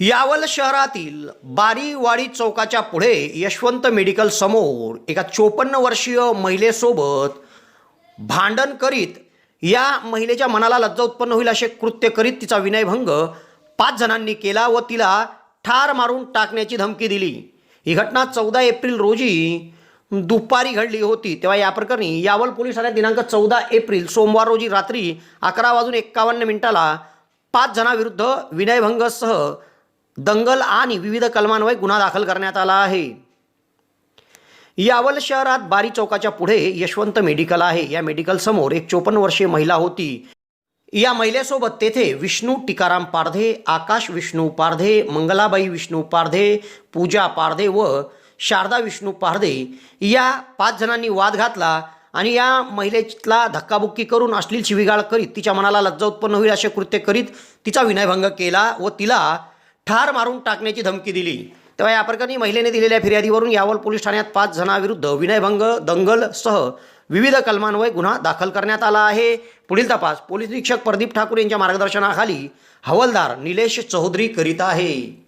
यावल शहरातील बारीवाडी चौकाच्या पुढे यशवंत मेडिकल समोर एका चोपन्न वर्षीय महिलेसोबत भांडण करीत या महिलेच्या मनाला लज्जा उत्पन्न होईल असे कृत्य करीत तिचा विनयभंग पाच जणांनी केला व तिला ठार मारून टाकण्याची धमकी दिली. ही घटना चौदा एप्रिल रोजी दुपारी घडली होती. तेव्हा या प्रकरणी यावल पोलीस ठाण्यात दिनांक चौदा एप्रिल सोमवार रोजी रात्री अकरा वाजून एक्कावन्न मिनिटाला पाच जणांविरुद्ध विनयभंगसह दंगल आणि विविध कलमान्वये गुन्हा दाखल करण्यात आला आहे. यावल शहरात बारी चौकाच्या पुढे यशवंत मेडिकल आहे. या मेडिकल समोर एक चोपन्न वर्षीय महिला होती. या महिलेसोबत तेथे विष्णू टिकाराम पारधे आकाश विष्णू पारधे मंगलाबाई विष्णू पारधे पूजा पारधे व शारदा विष्णू पारधे या पाच जणांनी वाद घातला आणि या महिलेला धक्काबुक्की करून अश्लील शिविगाळ करीत तिच्या मनाला लज्जा उत्पन्न होईल असे कृत्य करीत तिचा विनयभंग केला व तिला ठार मारून टाकण्याची धमकी दिली. तेव्हा या प्रकरणी महिलेने दिलेल्या फिर्यादीवरून यावल पोलीस ठाण्यात पाच जणांविरुद्ध विनयभंग दंगलसह विविध कलमान्वये गुन्हा दाखल करण्यात आला आहे. पुढील तपास पोलीस निरीक्षक प्रदीप ठाकूर यांच्या मार्गदर्शनाखाली हवालदार निलेश चौधरी करीत आहे.